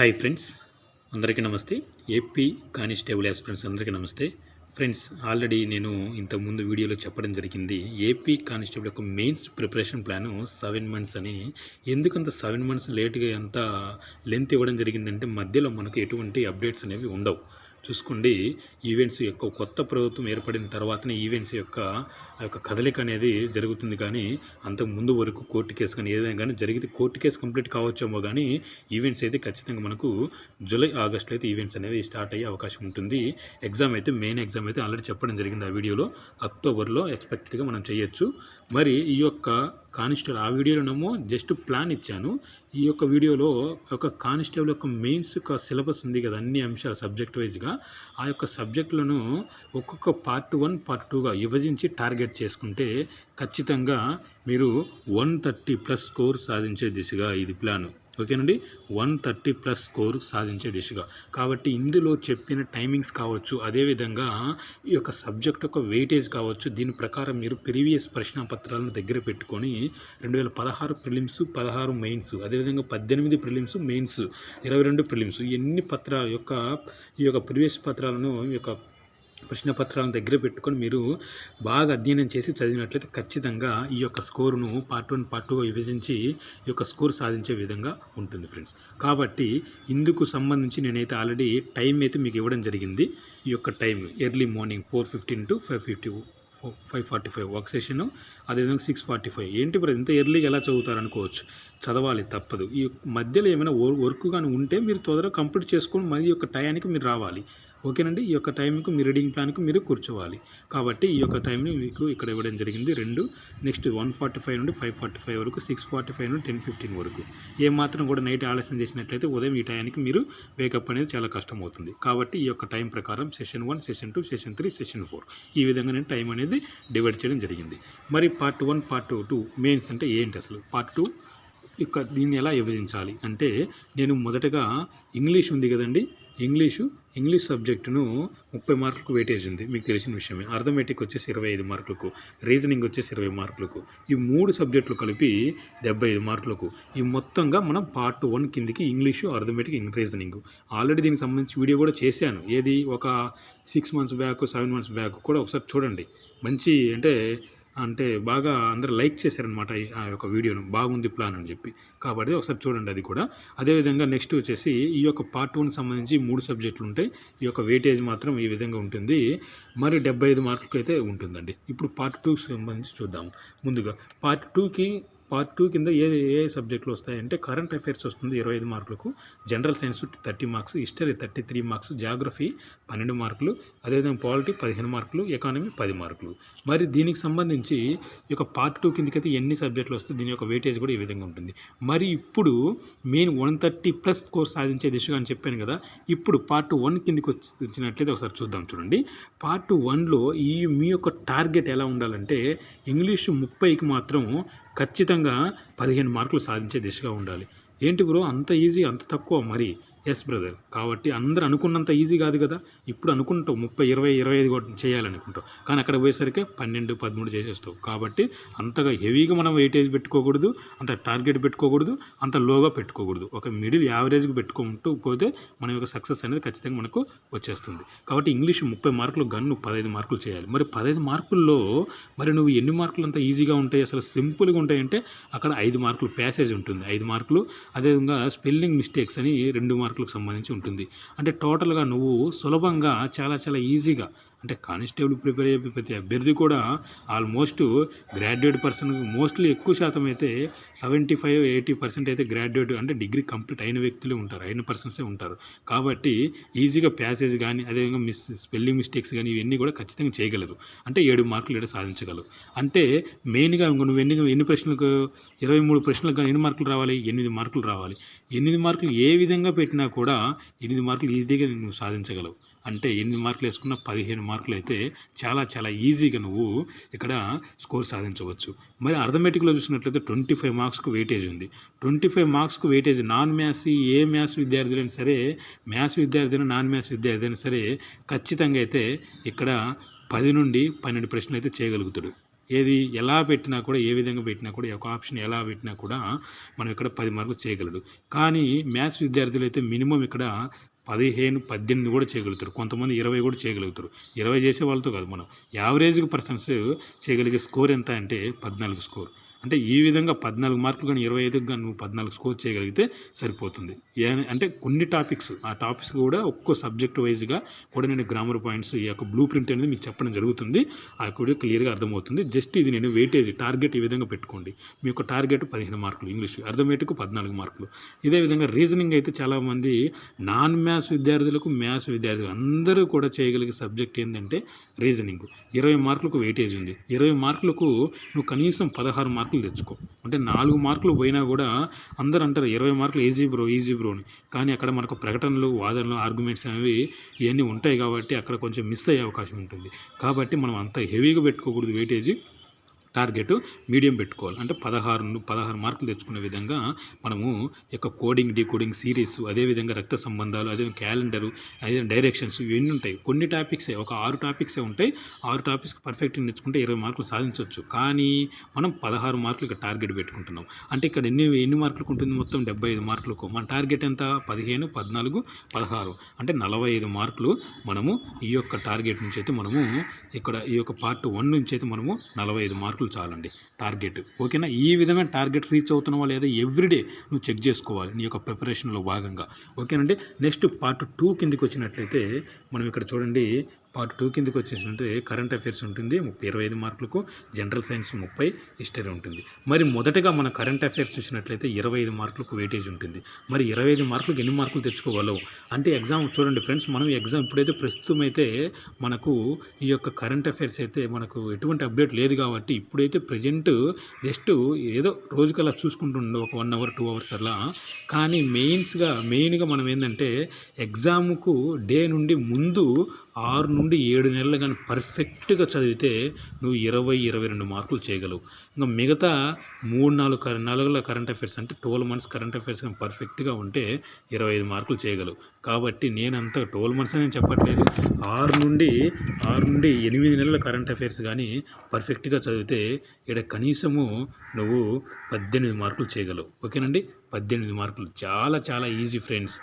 Hi friends అందరికీ నమస్తే. AP constable aspirants అందరికీ నమస్తే. ఫ్రెండ్స్ ఆల్రెడీ నేను ఇంతకుముందు వీడియోలో చెప్పడం జరిగింది ఏపీ కానిస్టేబుల్ యొక్క mains preparation plan seven months అని. ఎందుకంత సెవెన్ మంత్స్ లేట్గా ఎంత లెంత్ ఇవ్వడం జరిగిందంటే మధ్యలో మనకు ఎటువంటి అప్డేట్స్ అనేవి ఉండవు. చూసుకోండి ఈవెంట్స్ యొక్క కొత్త ప్రభుత్వం ఏర్పడిన తర్వాతనే ఈవెంట్స్ యొక్క ఆ యొక్క కదలిక అనేది జరుగుతుంది. కానీ అంతకు ముందు వరకు కోర్టు కేసు కానీ ఏదైనా కానీ జరిగితే కోర్టు కేసు కంప్లీట్ కావచ్చేమో కానీ ఈవెంట్స్ అయితే ఖచ్చితంగా మనకు జూలై ఆగస్టులో అయితే ఈవెంట్స్ అనేవి స్టార్ట్ అయ్యే అవకాశం ఉంటుంది. ఎగ్జామ్ అయితే మెయిన్ ఎగ్జామ్ అయితే ఆల్రెడీ చెప్పడం జరిగింది ఆ వీడియోలో. అక్టోబర్లో ఎక్స్పెక్టెడ్గా మనం చేయొచ్చు. మరి ఈ యొక్క కానిస్టేబుల్ ఆ వీడియోలోనేమో జస్ట్ ప్లాన్ ఇచ్చాను. ఈ యొక్క వీడియోలో ఒక కానిస్టేబుల్ యొక్క మెయిన్స్ యొక్క సిలబస్ ఉంది కదా అన్ని అంశాలు సబ్జెక్ట్ వైజ్గా. ఆ యొక్క సబ్జెక్టులను ఒక్కొక్క పార్ట్ వన్ పార్ట్ టూగా విభజించి టార్గెట్ చేసుకుంటే ఖచ్చితంగా మీరు వన్ థర్టీ ప్లస్ స్కోర్ సాధించే దిశగా ఇది ప్లాన్. ఓకేనండి వన్ థర్టీ ప్లస్ స్కోర్ సాధించే దిశగా. కాబట్టి ఇందులో చెప్పిన టైమింగ్స్ కావచ్చు అదేవిధంగా ఈ యొక్క సబ్జెక్ట్ యొక్క వెయిటేజ్ కావచ్చు దీని ప్రకారం మీరు ప్రీవియస్ ప్రశ్న పత్రాలను దగ్గర పెట్టుకొని రెండు వేల పదహారు ప్రిలిమ్స్ పదహారు మెయిన్స్ అదేవిధంగా పద్దెనిమిది ప్రిలిమ్స్ మెయిన్స్ ఇరవై రెండు ప్రిలిమ్స్ ఎన్ని పత్రాల యొక్క ఈ యొక్క ప్రీవియస్ పత్రాలను ఈ యొక్క ప్రశ్న పత్రాలను దగ్గర పెట్టుకొని మీరు బాగా అధ్యయనం చేసి చదివినట్లయితే ఖచ్చితంగా ఈ యొక్క స్కోరును పార్ట్ వన్ పార్ట్ టూగా విభజించి ఈ యొక్క స్కోర్ సాధించే విధంగా ఉంటుంది ఫ్రెండ్స్ కాబట్టి ఇందుకు సంబంధించి నేనైతే ఆల్రెడీ టైం అయితే మీకు ఇవ్వడం జరిగింది. ఈ యొక్క time early morning four fifteen to five fifty five forty five work session అదేవిధంగా సిక్స్ ఫార్టీ ఫైవ్ ఏంటి బ్రదర్ ఇంత ఎర్లీగా ఎలా చదువుతారనుకోవచ్చు? చదవాలి తప్పదు. ఈ మధ్యలో ఏమైనా వర్క్ కానీ ఉంటే మీరు తొందరగా కంప్లీట్ చేసుకొని మరి యొక్క టయానికి మీరు రావాలి. ఓకేనండి? ఈ యొక్క టైంకు మీ రీడింగ్ ప్లాన్కు మీరు కూర్చోవాలి. కాబట్టి ఈ యొక్క టైంని మీకు ఇక్కడ ఇవ్వడం జరిగింది. రెండు నెక్స్ట్ వన్ ఫార్టీ ఫైవ్ నుండి ఫైవ్ ఫార్టీ ఫైవ్ వరకు సిక్స్ ఫార్టీ ఫైవ్ నుండి టెన్ ఫిఫ్టీన్ వరకు. ఏ మాత్రం కూడా నైట్ ఆలస్యం చేసినట్లయితే ఉదయం ఈ టైంకి మీరు వేకప్ అనేది చాలా కష్టం అవుతుంది కాబట్టి ఈ యొక్క టైం ప్రకారం session one session two session three session four ఈ విధంగా నేను టైం అనేది డివైడ్ చేయడం జరిగింది. మరి part one part two mains అంటే ఏంటి అసలు? పార్ట్ టూ ఇక దీన్ని ఎలా విభజించాలి? అంటే నేను మొదటగా ఇంగ్లీష్ ఉంది కదండి. ఇంగ్లీషు ఇంగ్లీష్ సబ్జెక్టును ముప్పై మార్కులకు వెయిటేజ్ ఉంది మీకు తెలిసిన విషయమే. అర్థమెటిక్ వచ్చేసి ఇరవై ఐదు మార్కులకు రీజనింగ్ వచ్చేసి ఇరవై మార్కులకు. ఈ మూడు సబ్జెక్టులు కలిపి డెబ్బై ఐదు మార్కులకు. ఈ మొత్తంగా మనం పార్ట్ వన్ కిందికి ఇంగ్లీషు అర్థమెటిక్ రీజనింగ్. ఆల్రెడీ దీనికి సంబంధించి వీడియో కూడా చేశాను. ఏది? ఒక six months back seven months back కూడా ఒకసారి చూడండి. మంచి అంటే అంటే బాగా అందరూ లైక్ చేశారనమాట ఈ- ఆ యొక్క వీడియోను. బాగుంది ప్లాన్ అని చెప్పి. కాబట్టి ఒకసారి చూడండి అది కూడా. అదేవిధంగా నెక్స్ట్ వచ్చేసి ఈ యొక్క పార్ట్ వన్ సంబంధించి మూడు సబ్జెక్టులు ఉంటాయి. ఈ యొక్క వెయిటేజ్ మాత్రం ఈ విధంగా ఉంటుంది. మరి డెబ్బై ఐదు మార్కులకి అయితే ఉంటుందండి. ఇప్పుడు పార్ట్ టూకి సంబంధించి చూద్దాము ముందుగా పార్ట్ టూకి పార్ట్ టూ కింద ఏ ఏ సబ్జెక్టులు వస్తాయంటే కరెంట్ అఫైర్స్ వస్తుంది ఇరవై ఐదు మార్కులకు general science thirty marks history thirty three marks geography పన్నెండు మార్కులు అదేవిధంగా పాలిటీ పదిహేను మార్కులు ఎకానమీ పది మార్కులు. మరి దీనికి సంబంధించి ఈ యొక్క పార్ట్ టూ కిందకైతే ఎన్ని సబ్జెక్టులు వస్తాయి? దీని యొక్క వెయిటేజ్ కూడా ఈ విధంగా ఉంటుంది. మరి ఇప్పుడు main one thirty plus course సాధించే దిశగా అని చెప్పాను కదా ఇప్పుడు పార్ట్ వన్ కిందకి వచ్చి వచ్చినట్లయితే ఒకసారి చూద్దాం చూడండి. పార్ట్ వన్లో ఈ మీ యొక్క టార్గెట్ ఎలా ఉండాలంటే ఇంగ్లీషు ముప్పైకి మాత్రం ఖచ్చితంగా పదిహేను మార్కులు సాధించే దిశగా ఉండాలి. ఏంటి బ్రో? అంత ఈజీ అంత తక్కువ మరి. ఎస్ బ్రదర్ కాబట్టి అందరూ అనుకున్నంత ఈజీ కాదు కదా. ఇప్పుడు అనుకుంటావు ముప్పై ఇరవై ఇరవై ఐదు కూడా చేయాలనుకుంటావు. కానీ అక్కడ పోయేసరికి పన్నెండు పదమూడు చేసేస్తావు. కాబట్టి అంతగా హెవీగా మనం వెయిటేజ్ పెట్టుకోకూడదు అంత టార్గెట్ పెట్టుకోకూడదు అంత లోగా పెట్టుకోకూడదు. ఒక మిడిల్ యావరేజ్కి పెట్టుకుంటూ పోతే మన యొక్క సక్సెస్ అనేది ఖచ్చితంగా మనకు వచ్చేస్తుంది. కాబట్టి ఇంగ్లీష్ ముప్పై మార్కులు గన్ను పదహైదు మార్కులు చేయాలి. మరి పదహైదు మార్కుల్లో మరి నువ్వు ఎన్ని మార్కులు అంత ఈజీగా ఉంటాయి? అసలు సింపుల్గా ఉంటాయంటే అక్కడ ఐదు మార్కులు ప్యాసేజ్ ఉంటుంది. ఐదు మార్కులు. అదేవిధంగా స్పెల్లింగ్ మిస్టేక్స్ అని రెండు మార్కులు మార్కులకు సంబంధించి ఉంటుంది. అంటే టోటల్గా నువ్వు సులభంగా చాలా చాలా ఈజీగా అంటే కానిస్టేబుల్ ప్రిపేర్ అయ్యే ప్రతి అభ్యర్థి కూడా ఆల్మోస్ట్ గ్రాడ్యుయేట్ పర్సన్ మోస్ట్లీ ఎక్కువ శాతం అయితే సెవెంటీ ఫైవ్ ఎయిటీ పర్సెంట్ అయితే గ్రాడ్యుయేట్ అంటే డిగ్రీ కంప్లీట్ అయిన వ్యక్తులే ఉంటారు అయిన పర్సన్సే ఉంటారు. కాబట్టి ఈజీగా ప్యాసేజ్ కానీ అదేవిధంగా మిస్ స్పెల్లింగ్ మిస్టేక్స్ కానీ ఇవన్నీ కూడా ఖచ్చితంగా చేయగలరు. అంటే ఏడు మార్కులు ఏడు సాధించగలరు. అంటే మెయిన్గా నువ్వు ఎన్ని ఎన్ని ప్రశ్నలకు ఇరవై మూడు ప్రశ్నలకు కానీ ఎన్ని మార్కులు రావాలి? ఎనిమిది మార్కులు రావాలి. ఎనిమిది మార్కులు ఏ విధంగా పెట్టినా కూడా ఎనిమిది మార్కులు ఈజీగా నువ్వు సాధించగలవు. అంటే ఎనిమిది మార్కులు వేసుకున్న పదిహేను మార్కులు అయితే చాలా చాలా ఈజీగా నువ్వు ఇక్కడ స్కోర్ సాధించవచ్చు. మరి అర్థమెటిక్లో చూసినట్లయితే ట్వంటీ ఫైవ్ మార్క్స్కు వెయిటేజ్ ఉంది. ట్వంటీ ఫైవ్ మార్క్స్కు వెయిటేజ్ నాన్ మ్యాథ్స్ ఏ మ్యాథ్స్ విద్యార్థులైనా సరే మ్యాథ్స్ విద్యార్థి అయినా నాన్ మ్యాథ్స్ విద్యార్థి అయినా సరే ఖచ్చితంగా అయితే ఇక్కడ పది నుండి పన్నెండు ప్రశ్నలు అయితే చేయగలుగుతాడు. ఏది ఎలా పెట్టినా కూడా ఏ విధంగా పెట్టినా కూడా ఒక ఆప్షన్ ఎలా పెట్టినా కూడా మనం ఇక్కడ పది మార్కులు చేయగలడు. కానీ మ్యాథ్స్ విద్యార్థులు అయితే మినిమం ఇక్కడ పదిహేను పద్దెనిమిది కూడా చేయగలుగుతారు. కొంతమంది ఇరవై కూడా చేయగలుగుతారు. ఇరవై చేసే వాళ్ళతో కాదు మనం. యావరేజ్కి పర్సన్స్ చేయగలిగే స్కోర్ ఎంత అంటే పద్నాలుగు స్కోర్. అంటే ఈ విధంగా పద్నాలుగు మార్కులు కానీ ఇరవై ఐదుకు కానీ నువ్వు పద్నాలుగు స్కోర్ చేయగలిగితే సరిపోతుంది. ఏ అంటే కొన్ని టాపిక్స్ ఆ టాపిక్స్ కూడా ఒక్కో సబ్జెక్ట్ వైజ్గా కూడా నేను గ్రామర్ పాయింట్స్ ఈ యొక్క బ్లూ ప్రింట్ అనేది మీకు చెప్పడం జరుగుతుంది. ఆ కూడా క్లియర్గా అర్థమవుతుంది. జస్ట్ ఇది నేను వెయిటేజ్ టార్గెట్ ఈ విధంగా పెట్టుకోండి. మీ యొక్క టార్గెట్ పదిహేను మార్కులు ఇంగ్లీష్ అర్థమేటిక్ పద్నాలుగు మార్కులు. ఇదే విధంగా రీజనింగ్ అయితే చాలామంది నాన్ మ్యాథ్స్ విద్యార్థులకు మ్యాథ్స్ విద్యార్థులు అందరూ కూడా చేయగలిగే సబ్జెక్ట్ ఏంటంటే రీజనింగ్ ఇరవై మార్కులకు వెయిటేజ్ ఉంది. ఇరవై మార్కులకు నువ్వు కనీసం పదహారు మార్కులు తెచ్చుకో. అంటే నాలుగు మార్కులు పోయినా కూడా అందరూ అంటారు ఇరవై మార్కులు ఈజీ బ్రో ఈజీ బ్రో అని. కానీ అక్కడ మనకు ప్రకటనలు వాదనలు ఆర్గ్యుమెంట్స్ అనేవి ఇవన్నీ ఉంటాయి కాబట్టి అక్కడ కొంచెం మిస్ అయ్యే అవకాశం ఉంటుంది. కాబట్టి మనం అంత హెవీగా పెట్టుకోకూడదు వెయిటేజీ. టార్గెట్ మీడియం పెట్టుకోవాలి. అంటే పదహారు పదహారు మార్కులు తెచ్చుకునే విధంగా మనము యొక్క కోడింగ్ డీకోడింగ్ సిరీస్ అదేవిధంగా రక్త సంబంధాలు అదే క్యాలెండరు అదే డైరెక్షన్స్ ఇవన్నీ ఉంటాయి. కొన్ని టాపిక్సే ఒక ఆరు టాపిక్సే ఉంటాయి ఆరు టాపిక్స్ పర్ఫెక్ట్గా నేర్చుకుంటే ఇరవై మార్కులు సాధించవచ్చు కానీ మనం పదహారు మార్కులు ఇక్కడ టార్గెట్ పెట్టుకుంటున్నాం. అంటే ఇక్కడ ఎన్ని ఎన్ని మార్కులకు ఉంటుంది మొత్తం? డెబ్బై ఐదు మార్కులకు. మన టార్గెట్ ఎంత? పదిహేను పద్నాలుగు పదహారు. అంటే నలభై ఐదు మార్కులు మనము ఈ యొక్క టార్గెట్ నుంచి అయితే మనము ఇక్కడ ఈ యొక్క పార్ట్ వన్ నుంచి అయితే మనము నలభై ఐదు మార్కులు చాలండి. టార్గెట్ ఓకేనా? ఈ విధంగా టార్గెట్ రీచ్ అవుతున్నావా లేదా ఎవ్రీడే నువ్వు చెక్ చేసుకోవాలి నీ యొక్క ప్రిపరేషన్లో భాగంగా. ఓకేనండి? నెక్స్ట్ పార్ట్ టూ కిందకి వచ్చినట్లయితే మనం ఇక్కడ చూడండి. పార్ట్ టూ కిందకి వచ్చేసింటే కరెంట్ అఫైర్స్ ఉంటుంది ముప్పై ఇరవై ఐదు మార్కులకు జనరల్ సైన్స్ ముప్పై హిస్టరీ ఉంటుంది. మరి మొదటగా మన కరెంట్ అఫైర్స్ చూసినట్లయితే ఇరవై ఐదు మార్కులకు వెయిటేజ్ ఉంటుంది. మరి ఇరవై ఐదు మార్కులకు ఎన్ని మార్కులు తెచ్చుకోగలవు అంటే ఎగ్జామ్ చూడండి ఫ్రెండ్స్ మనం ఎగ్జామ్ ఇప్పుడైతే ప్రస్తుతం అయితే మనకు ఈ యొక్క కరెంట్ అఫైర్స్ అయితే మనకు ఎటువంటి అప్డేట్ లేదు కాబట్టి ఇప్పుడైతే ప్రజెంట్ జస్ట్ ఏదో రోజుకల్లా చూసుకుంటుండే ఒక వన్ అవర్ టూ అవర్స్ అలా. కానీ మెయిన్స్గా మెయిన్గా మనం ఏంటంటే ఎగ్జామ్కు డే నుండి ముందు ఆరు నుండి ఏడు నెలలు కానీ పర్ఫెక్ట్గా చదివితే నువ్వు ఇరవై ఇరవై రెండు మార్కులు చేయగలవు. ఇంకా మిగతా మూడు నాలుగు కరెంట్ నెలల కరెంట్ అఫైర్స్ అంటే ట్వెల్వ్ మంత్స్ కరెంట్ అఫైర్స్ కానీ పర్ఫెక్ట్గా ఉంటే ఇరవై ఐదు మార్కులు చేయగలవు. కాబట్టి నేనంత ట్వెల్వ్ మంత్స్ అని నేను చెప్పట్లేదు. ఆరు నుండి ఆరు నుండి ఎనిమిది నెలల కరెంట్ అఫైర్స్ కానీ పర్ఫెక్ట్గా చదివితే ఇక్కడ కనీసము నువ్వు పద్దెనిమిది మార్కులు చేయగలవు. ఓకేనండి? పద్దెనిమిది మార్కులు. చాలా చాలా ఈజీ ఫ్రెండ్స్.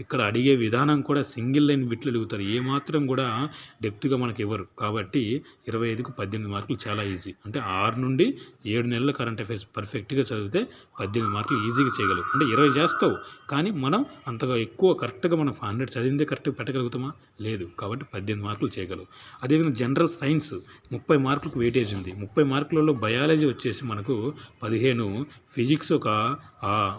ఇక్కడ అడిగే విధానం కూడా సింగిల్ లైన్ బిట్లు అడుగుతారు. ఏమాత్రం కూడా డెప్త్గా మనకి ఇవ్వరు. కాబట్టి ఇరవై ఐదుకు పద్దెనిమిది మార్కులు చాలా ఈజీ. అంటే ఆరు నుండి ఏడు నెలల కరెంట్ అఫైర్స్ పర్ఫెక్ట్గా చదివితే పద్దెనిమిది మార్కులు ఈజీగా చేయగలవు. అంటే ఇరవై చేస్తావు కానీ మనం అంతగా ఎక్కువ కరెక్ట్గా మనం హండ్రెడ్ చదివిందే కరెక్ట్గా పెట్టగలుగుతామా? లేదు. కాబట్టి పద్దెనిమిది మార్కులు చేయగలవు. అదేవిధంగా జనరల్ సైన్స్ ముప్పై మార్కులకు వెయిటేజ్ ఉంది. ముప్పై మార్కులలో బయాలజీ వచ్చేసి మనకు పదిహేను ఫిజిక్స్ ఒక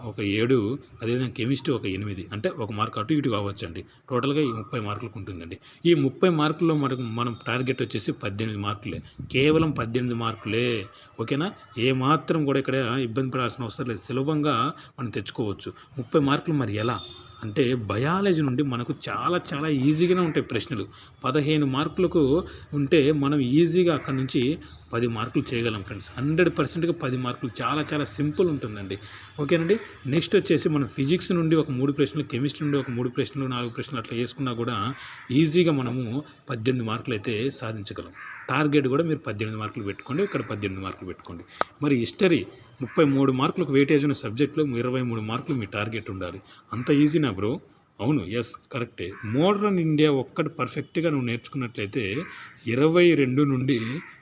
ఒక ఏడు అదేవిధంగా కెమిస్ట్రీ ఒక ఎనిమిది. అంటే ఒక మార్క్ అటు ఇటు కావచ్చండి. టోటల్గా ఈ ముప్పై మార్కులకు ఉంటుందండి. ఈ ముప్పై మార్కుల్లో మనకు మనం టార్గెట్ వచ్చేసి పద్దెనిమిది మార్కులే. కేవలం పద్దెనిమిది మార్కులే. ఓకేనా? ఏ మాత్రం కూడా ఇక్కడ ఇబ్బంది పడాల్సిన అవసరం లేదు. సులభంగా మనం తెచ్చుకోవచ్చు. ముప్పై మార్కులు మరి ఎలా? అంటే బయాలజీ నుండి మనకు చాలా చాలా ఈజీగానే ఉంటాయి ప్రశ్నలు. పదిహేను మార్కులకు ఉంటే మనం ఈజీగా అక్కడ నుంచి పది మార్కులు చేయగలం ఫ్రెండ్స్. హండ్రెడ్ పర్సెంట్గా పది మార్కులు చాలా చాలా సింపుల్ ఉంటుందండి. ఓకేనండి? నెక్స్ట్ వచ్చేసి మనం ఫిజిక్స్ నుండి ఒక మూడు ప్రశ్నలు కెమిస్ట్రీ నుండి ఒక మూడు ప్రశ్నలు నాలుగు ప్రశ్నలు అట్లా వేసుకున్నా కూడా ఈజీగా మనము పద్దెనిమిది మార్కులు అయితే సాధించగలం. టార్గెట్ కూడా మీరు పద్దెనిమిది మార్కులు పెట్టుకోండి ఇక్కడ పద్దెనిమిది మార్కులు పెట్టుకోండి. మరి హిస్టరీ ముప్పై మూడు మార్కులకు వెయిటేజ్ ఉన్న సబ్జెక్టులో ఇరవై మూడు మార్కులు మీ టార్గెట్ ఉండాలి. అంత ఈజీనా బ్రో అవును ఎస్ కరెక్టే మోడర్న్ ఇండియా ఒక్కటి పర్ఫెక్ట్గా నువ్వు నేర్చుకున్నట్లయితే ఇరవై రెండు నుండి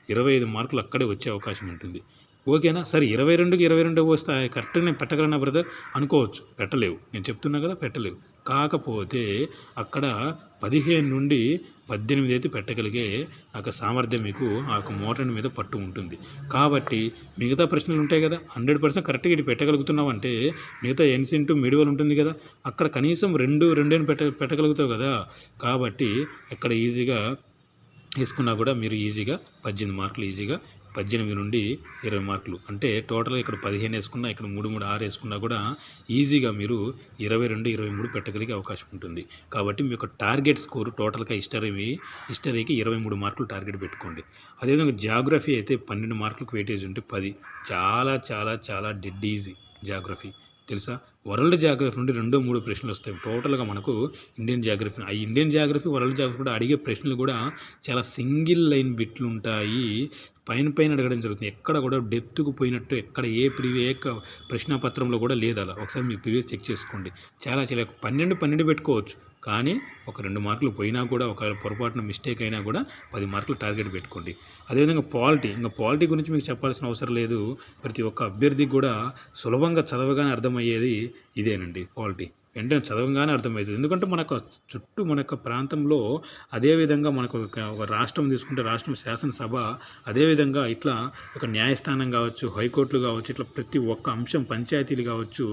ఇరవై ఐదు మార్కులు అక్కడే వచ్చే అవకాశం ఉంటుంది. ఓకేనా? సరే ఇరవై రెండుకి ఇరవై రెండు వస్తే కరెక్ట్గా నేను పెట్టగలనా బ్రదర్? అనుకోవచ్చు. పెట్టలేవు. నేను చెప్తున్నా కదా పెట్టలేవు. కాకపోతే అక్కడ పదిహేను నుండి పద్దెనిమిది అయితే పెట్టగలిగే ఆ సామర్థ్యం మీకు ఆ యొక్క మోటార్ మీద పట్టు ఉంటుంది. కాబట్టి మిగతా ప్రశ్నలు ఉంటాయి కదా హండ్రెడ్ పర్సెంట్ కరెక్ట్గా ఇటు పెట్టగలుగుతున్నావు అంటే మిగతా ఎన్సింటు మిడివల్ ఉంటుంది కదా అక్కడ కనీసం రెండు రెండేని పెట్ట పెట్టగలుగుతావు కదా. కాబట్టి అక్కడ ఈజీగా వేసుకున్నా కూడా మీరు ఈజీగా పద్దెనిమిది మార్కులు ఈజీగా పద్దెనిమిది నుండి ఇరవై మార్కులు. అంటే టోటల్గా ఇక్కడ పదిహేను వేసుకున్నా ఇక్కడ మూడు మూడు ఆరు వేసుకున్నా కూడా ఈజీగా మీరు ఇరవై రెండు ఇరవై మూడు పెట్టగలిగే అవకాశం ఉంటుంది. కాబట్టి మీ యొక్క టార్గెట్ స్కోర్ టోటల్గా హిస్టరీ హిస్టరీకి ఇరవై మూడు మార్కులు టార్గెట్ పెట్టుకోండి. అదేవిధంగా జాగ్రఫీ అయితే పన్నెండు మార్కులకు వెయిటేజ్ ఉంటే పది. చాలా చాలా చాలా డెడ్ ఈజీ జాగ్రఫీ. తెలుసా? వరల్డ్ జాగ్రఫీ నుండి రెండో మూడు ప్రశ్నలు వస్తాయి. టోటల్గా మనకు ఇండియన్ జాగ్రఫీ ఆ ఇండియన్ జాగ్రఫీ వరల్డ్ జాగ్రఫీ కూడా అడిగే ప్రశ్నలు కూడా చాలా సింగిల్ లైన్ బిట్లు ఉంటాయి పైన పైన అడగడం జరుగుతుంది. ఎక్కడ కూడా డెప్త్కు పోయినట్టు ఎక్కడ ఏ ప్రివే ఏ క- ప్రశ్నపత్రంలో కూడా లేదు అలా ఒకసారి మీ ప్రీవియస్ చెక్ చేసుకోండి. చాలా చాలా పన్నెండు పన్నెండు పెట్టుకోవచ్చు. కానీ ఒక రెండు మార్కులు పోయినా కూడా ఒక పొరపాటున మిస్టేక్ అయినా కూడా పది మార్కులు టార్గెట్ పెట్టుకోండి. అదేవిధంగా పాలిటీ ఇంకా పాలిటీ గురించి మీకు చెప్పాల్సిన అవసరం లేదు. ప్రతి ఒక్క అభ్యర్థికి కూడా సులభంగా చదవగానే అర్థమయ్యేది ఇదేనండి పాలిటీ వెంటనే చదవగానే అర్థమవుతుంది. ఎందుకంటే మనకు చుట్టూ మన యొక్క ప్రాంతంలో అదేవిధంగా మనకు ఒక ఒక రాష్ట్రం తీసుకుంటే రాష్ట్రం శాసనసభ అదేవిధంగా ఇట్లా ఒక న్యాయస్థానం కావచ్చు హైకోర్టులు కావచ్చు ఇట్లా ప్రతి ఒక్క అంశం పంచాయతీలు కావచ్చు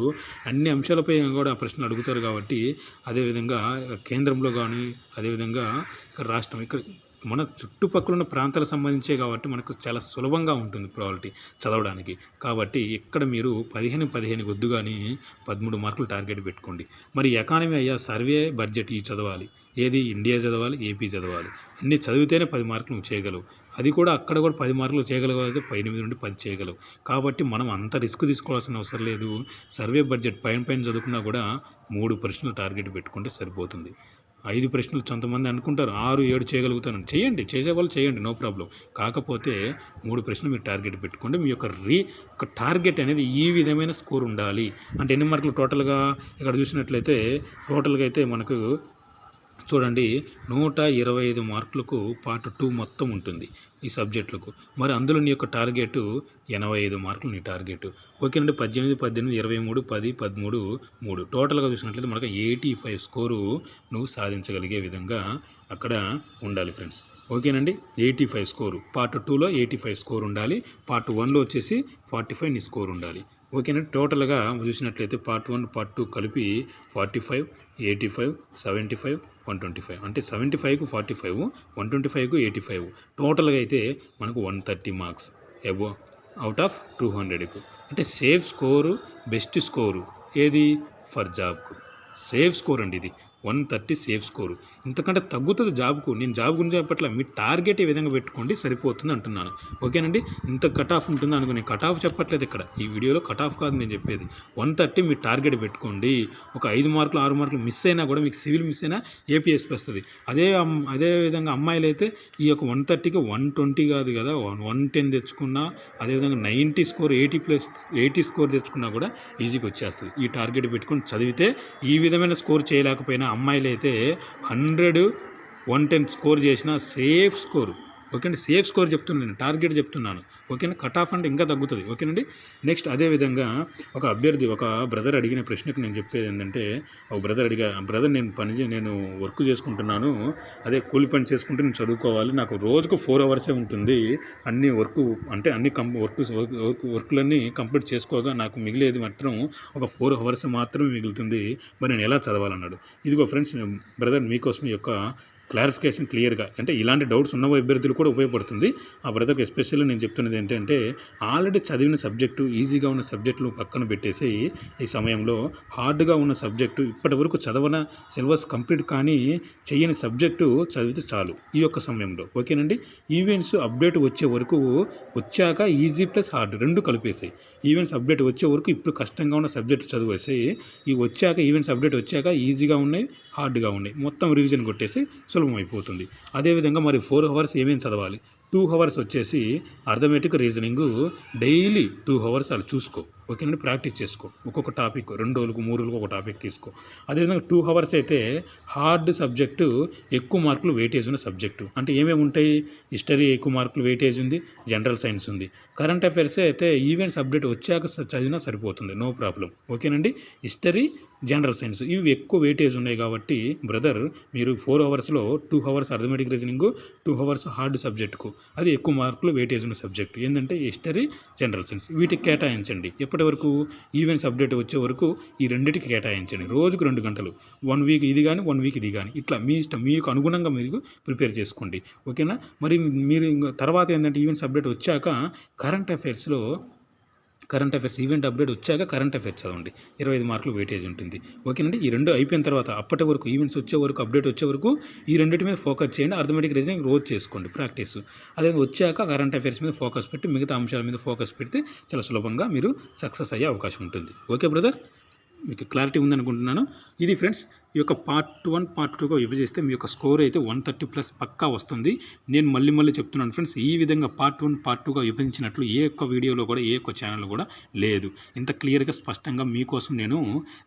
అన్ని అంశాలపై కూడా ప్రశ్నలు అడుగుతారు కాబట్టి అదేవిధంగా కేంద్రంలో కానీ అదేవిధంగా ఇక్కడ రాష్ట్రం ఇక్కడ మన చుట్టుపక్కల ఉన్న ప్రాంతాలకు సంబంధించే కాబట్టి మనకు చాలా సులభంగా ఉంటుంది ప్రాబిలిటీ చదవడానికి. కాబట్టి ఇక్కడ మీరు పదిహేను పదిహేను వద్దు కానీ పదమూడు మార్కులు టార్గెట్ పెట్టుకోండి. మరి ఎకానమీ అయ్యా సర్వే బడ్జెట్ ఈ చదవాలి. ఏది? ఇండియా చదవాలి ఏపీ చదవాలి. అన్నీ చదివితేనే పది మార్కులు నువ్వు చేయగలవు. అది కూడా అక్కడ కూడా పది మార్కులు చేయగలవు అయితే ఎనిమిది నుండి పది చేయగలవు. కాబట్టి మనం అంత రిస్క్ తీసుకోవాల్సిన అవసరం లేదు. సర్వే బడ్జెట్ పైన పైన చదువుకున్నా కూడా మూడు ప్రశ్నలు టార్గెట్ పెట్టుకుంటే సరిపోతుంది. ఐదు ప్రశ్నలు కొంతమంది అనుకుంటారు ఆరు ఏడు చేయగలుగుతాను. చేయండి చేసేవాళ్ళు చేయండి నో ప్రాబ్లం. కాకపోతే మూడు ప్రశ్నలు మీరు టార్గెట్ పెట్టుకోండి మీ యొక్క రీ ఒక టార్గెట్ అనేది ఈ విధమైన స్కోర్ ఉండాలి. అంటే ఎన్ని మార్కులు టోటల్గా? ఇక్కడ చూసినట్లయితే టోటల్గా అయితే మనకు చూడండి నూట ఇరవై ఐదు మార్కులకు పార్ట్ టూ మొత్తం ఉంటుంది ఈ సబ్జెక్టులకు. మరి అందులో నీ యొక్క టార్గెట్ ఎనభై ఐదు మార్కులు నీ టార్గెట్. ఓకేనండి పద్దెనిమిది పద్దెనిమిది ఇరవై మూడు పది పదమూడు మూడు. టోటల్గా చూసినట్లయితే మనకు ఎయిటీ ఫైవ్ స్కోరు నువ్వు సాధించగలిగే విధంగా అక్కడ ఉండాలి ఫ్రెండ్స్. ఓకేనండి ఎయిటీ ఫైవ్ స్కోరు. పార్ట్ టూలో ఎయిటీ ఫైవ్ స్కోర్ ఉండాలి పార్ట్ వన్లో వచ్చేసి ఫార్టీ ఫైవ్ నీ స్కోర్ ఉండాలి. ఓకేనా? టోటల్గా చూసినట్లయితే పార్ట్ వన్ పార్ట్ టూ కలిపి forty five eighty five seventy five one twenty five. అంటే సెవెంటీ ఫైవ్కు ఫార్టీ ఫైవ్ వన్ ట్వంటీ ఫైవ్కు ఎయిటీ ఫైవ్. టోటల్గా అయితే మనకు one thirty marks. Above out of two హండ్రెడ్కు. అంటే సేఫ్ స్కోరు బెస్ట్ స్కోరు ఏది? For జాబ్కు. సేఫ్ స్కోర్ అండి ఇది. One thirty safe score. ఇంతకంటే తగ్గుతుంది జాబ్కు. నేను జాబ్ గురించి చెప్పట్ల మీ టార్గెట్ ఈ విధంగా పెట్టుకోండి సరిపోతుంది అంటున్నాను. ఓకేనండి? ఇంత కట్ ఆఫ్ ఉంటుంది అనుకో నేను కట్ ఆఫ్ చెప్పట్లేదు ఇక్కడ. ఈ వీడియోలో కట్ ఆఫ్ కాదు నేను చెప్పేది. వన్ థర్టీ మీ టార్గెట్ పెట్టుకోండి. ఒక ఐదు మార్కులు ఆరు మార్కులు మిస్ అయినా కూడా మీకు సివిల్ మిస్ అయినా ఏపీఎస్పీ వస్తుంది. అదే అమ్- అదే విధంగా అమ్మాయిలు అయితే ఈ యొక్క వన్ థర్టీకి వన్ ట్వంటీ కాదు కదా వన్ వన్ టెన్ తెచ్చుకున్నా అదేవిధంగా ninety score eighty plus eighty score తెచ్చుకున్నా కూడా ఈజీగా వచ్చేస్తుంది. ఈ టార్గెట్ పెట్టుకొని చదివితే ఈ విధమైన స్కోర్ చేయలేకపోయినా అమ్మాయిలు అయితే హండ్రెడ్ వన్ టెన్ స్కోర్ చేసిన సేఫ్ స్కోరు. ఓకేనండి? సేఫ్ స్కోర్ చెప్తున్నాను నేను టార్గెట్ చెప్తున్నాను. ఓకేనా? కట్ ఆఫ్ అంటే ఇంకా తగ్గుతుంది. ఓకేనండి? నెక్స్ట్ అదేవిధంగా ఒక అభ్యర్థి ఒక బ్రదర్ అడిగిన ప్రశ్నకు నేను చెప్పేది ఏంటంటే ఒక బ్రదర్ అడిగా బ్రదర్ నేను పని నేను వర్క్ చేసుకుంటున్నాను. అదే కూలి పని చేసుకుంటూ నేను చదువుకోవాలి. నాకు రోజుకు ఫోర్ అవర్సే ఉంటుంది. అన్ని వర్క్ అంటే అన్ని కం వర్క్ వర్క్ వర్క్లన్నీ కంప్లీట్ చేసుకోగా నాకు మిగిలేది మాత్రం ఒక ఫోర్ అవర్స్ మాత్రమే మిగులుతుంది. మరి నేను ఎలా చదవాలన్నాడు? ఇదిగో ఫ్రెండ్స్ బ్రదర్ మీకోసం ఈ యొక్క క్లారిఫికేషన్ క్లియర్గా అంటే ఇలాంటి డౌట్స్ ఉన్న అభ్యర్థులు కూడా ఉపయోగపడుతుంది. ఆ బ్రదర్కి ఎస్పెషల్లీ నేను చెప్తున్నది ఏంటంటే ఆల్రెడీ చదివిన సబ్జెక్టు ఈజీగా ఉన్న సబ్జెక్టులు పక్కన పెట్టేసి ఈ సమయంలో హార్డ్గా ఉన్న సబ్జెక్టు ఇప్పటి వరకు చదవన సిలబస్ కంప్లీట్ కానీ చేయని సబ్జెక్టు చదివితే చాలు ఈ యొక్క సమయంలో. ఓకేనండి? ఈవెంట్స్ అప్డేట్ వచ్చే వరకు వచ్చాక ఈజీ ప్లస్ హార్డ్ రెండు కలిపేసాయి. ఈవెంట్స్ అప్డేట్ వచ్చే వరకు ఇప్పుడు కష్టంగా ఉన్న సబ్జెక్టు చదివేసి ఈ వచ్చాక ఈవెంట్స్ అప్డేట్ వచ్చాక ఈజీగా ఉన్నాయి హార్డ్గా ఉన్నాయి. మొత్తం రివిజన్ కొట్టేసి సులభం అయిపోతుంది. అదేవిధంగా మరి ఫోర్ అవర్స్ ఏమేమి చదవాలి? టూ అవర్స్ వచ్చేసి arithmetic reasoning daily two hours అలా చూసుకో. ఓకేనండి? ప్రాక్టీస్ చేసుకో. ఒక్కొక్క టాపిక్ రెండు రోజులకు మూడు రోజులకు ఒక టాపిక్ తీసుకో. అదేవిధంగా టూ అవర్స్ అయితే హార్డ్ సబ్జెక్టు ఎక్కువ మార్కులు వెయిటేజ్ ఉన్న సబ్జెక్టు. అంటే ఏమేమి ఉంటాయి? హిస్టరీ ఎక్కువ మార్కులు వెయిటేజ్ ఉంది జనరల్ సైన్స్ ఉంది. కరెంట్ అఫైర్స్ అయితే ఈవెంట్స్ అప్డేట్ వచ్చాక చదివినా సరిపోతుంది నో ప్రాబ్లం. ఓకేనండి? హిస్టరీ జనరల్ సైన్స్ ఇవి ఎక్కువ వెయిటేజ్ ఉన్నాయి కాబట్టి బ్రదర్ మీరు ఫోర్ అవర్స్లో two hours arithmetic reasoning two hours hard సబ్జెక్టుకు. అది ఎక్కువ మార్కులు వెయిటేజ్ ఉన్న సబ్జెక్ట్ ఏంటంటే హిస్టరీ జనరల్ సైన్స్ వీటికి కేటాయించండి. ఎప్పటి వరకు ఈవెంట్స్ అప్డేట్ వచ్చే వరకు ఈ రెండింటికి కేటాయించండి. రోజుకు రెండు గంటలు. వన్ వీక్ ఇది కానీ వన్ వీక్ ఇది కానీ ఇట్లా మీ ఇష్టం మీకు అనుగుణంగా మీరు ప్రిపేర్ చేసుకోండి. ఓకేనా? మరి మీరు ఇంకా తర్వాత ఏంటంటే ఈవెంట్స్ అప్డేట్ వచ్చాక కరెంట్ అఫైర్స్లో కరెంట్ అఫైర్స్ ఈవెంట్ అప్డేట్ వచ్చాక కరెంట్ అఫైర్స్ చదవండి. ఇరవై ఐదు మార్కులు వెయిటేజ్ ఉంటుంది. ఓకేనండి? ఈ రెండు అయిపోయిన తర్వాత అప్పటి వరకు ఈవెంట్స్ వచ్చే వరకు అప్డేట్ వచ్చే వరకు ఈ రెండింటి మీద ఫోకస్ చేయండి. అర్థమెటిక్ రీజనింగ్ రోజు చేసుకోండి. ప్రాక్టీస్. అదే వచ్చాక కరెంట్ అఫైర్స్ మీద ఫోకస్ పెట్టి మిగతా అంశాల మీద ఫోకస్ పెడితే చాలా సులభంగా మీరు సక్సెస్ అయ్యే అవకాశం ఉంటుంది. Okay brother? మీకు క్లారిటీ ఉందనుకుంటున్నాను. ఇది ఫ్రెండ్స్ ఈ యొక్క పార్ట్ వన్ పార్ట్ టూగా విభజిస్తే మీ యొక్క స్కోర్ అయితే వన్ థర్టీ ప్లస్ పక్కా వస్తుంది. నేను మళ్ళీ మళ్ళీ చెప్తున్నాను ఫ్రెండ్స్ ఈ విధంగా పార్ట్ వన్ పార్ట్ టూగా విభజించినట్లు ఏ ఒక్క వీడియోలో కూడా ఏ ఒక్క ఛానల్ కూడా లేదు. ఇంత క్లియర్గా స్పష్టంగా మీకోసం నేను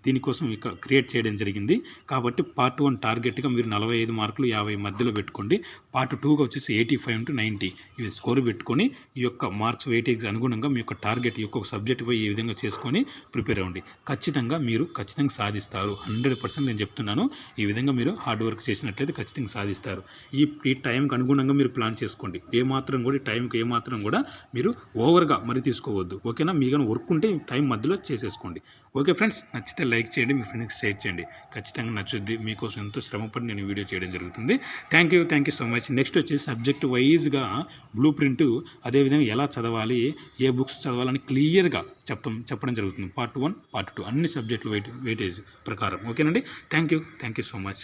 దీనికోసం ఇక క్రియేట్ చేయడం జరిగింది. కాబట్టి పార్ట్ వన్ టార్గెట్గా మీరు నలభై ఐదు మార్కులు యాభై మధ్యలో పెట్టుకోండి. పార్ట్ టూగా వచ్చేసి ఎయిటీ ఫైవ్ టు నైంటీ ఇవి స్కోర్ పెట్టుకొని ఈ యొక్క మార్క్స్ వెయిటేజ్ అనుగుణంగా మీ యొక్క టార్గెట్ ఈ యొక్క సబ్జెక్ట్ పై ఈ విధంగా చేసుకొని ప్రిపేర్ అవ్వండి. ఖచ్చితంగా మీరు ఖచ్చితంగా సాధిస్తారు. హండ్రెడ్ పర్సెంట్ నేను చెప్తున్నాను. ఈ విధంగా మీరు హార్డ్ వర్క్ చేసినట్లయితే ఖచ్చితంగా సాధిస్తారు. ఈ ఈ టైంకి అనుగుణంగా మీరు ప్లాన్ చేసుకోండి. ఏ మాత్రం కూడా ఈ టైంకి ఏ మాత్రం కూడా మీరు ఓవర్గా మరి తీసుకోవద్దు. ఓకేనా? మీ వర్క్ ఉంటే ఈ టైం మధ్యలో చేసేసుకోండి. ఓకే ఫ్రెండ్స్ నచ్చితే లైక్ చేయండి మీ ఫ్రెండ్స్కి షేర్ చేయండి. ఖచ్చితంగా నచ్చుద్ది. మీకోసం ఎంతో శ్రమపడి నేను వీడియో చేయడం జరుగుతుంది. Thank you thank you so much next వచ్చి సబ్జెక్ట్ వైజ్గా బ్లూ ప్రింట్ అదేవిధంగా ఎలా చదవాలి ఏ బుక్స్ చదవాలని క్లియర్గా చెప్పడం చెప్పడం జరుగుతుంది. పార్ట్ వన్ పార్ట్ టూ అన్ని సబ్జెక్టులు వెయిట్ వెయిటేజ్ ప్రకారం. ఓకేనండి? Thank you thank you so much